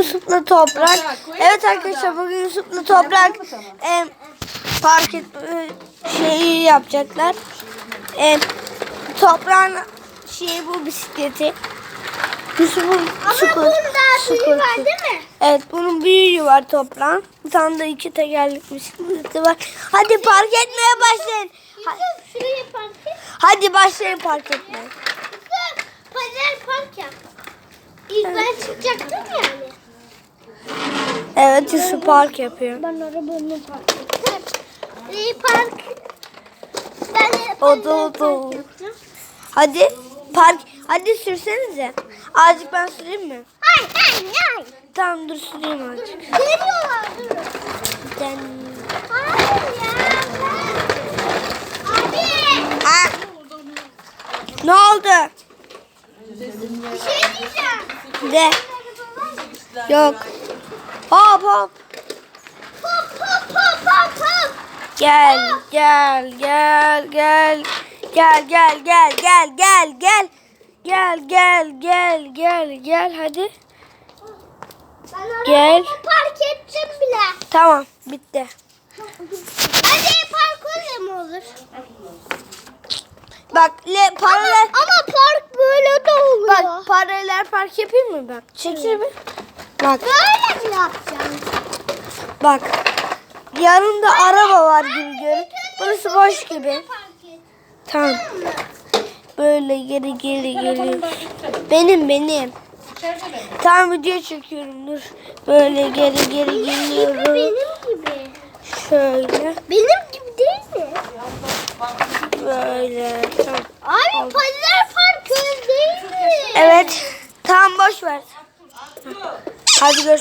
Yusuf'la Toprak. Evet arkadaşlar bugün Yusuf'la Toprak e, park et, e, şeyi yapacaklar. E, toprağın şeyi bu bisikleti. Yusuf'un Ama bunun daha büyüğü var değil mi? Evet bunun büyüğü var toprağın. Bir tane de iki tekerlek bisikleti var. Hadi park etmeye başlayın. Yusuf şuraya park et. Hadi başlayın park etmeye. Yusuf paralel park yap. İlk ben çıkacaktım yani. Evet Yusuf park yapıyor. Ben arabamı park ettim. İyi park. Ben O da, o da. Hadi park. Hadi sürsenize. Azıcık ben süreyim mi? Hayır hayır hayır. Tamam dur süreyim azıcık. Geliyorlar dur. Ben... Hayır ya. Abi. Ne oldu? Bir şey diyeceğim. De. Yok. Hop hop. Hop hop hop hop hop. Gel gel gel gel. Gel gel gel gel gel gel. Gel gel gel gel gel hadi. Ben Gel. park ettim bile. Tamam bitti. Hadi parkur mu olur? Bak le paralel Ama park böyle de oluyor. bak paralel park yapayım mı bak? Çekil bir. Bak Böyle mi yapacağım? bak. Yanında araba var gibi görün. Burası boş gibi. Tamam. Böyle geri geri geliyor. Benim benim. Tamam video çekiyorum dur. Böyle geri geri geliyorum. benim gibi. Şöyle. Benim gibi değil mi? Böyle. Tamam. Abi park öyle değil mi? Evet. Tamam boş ver. Hadi görüşürüz.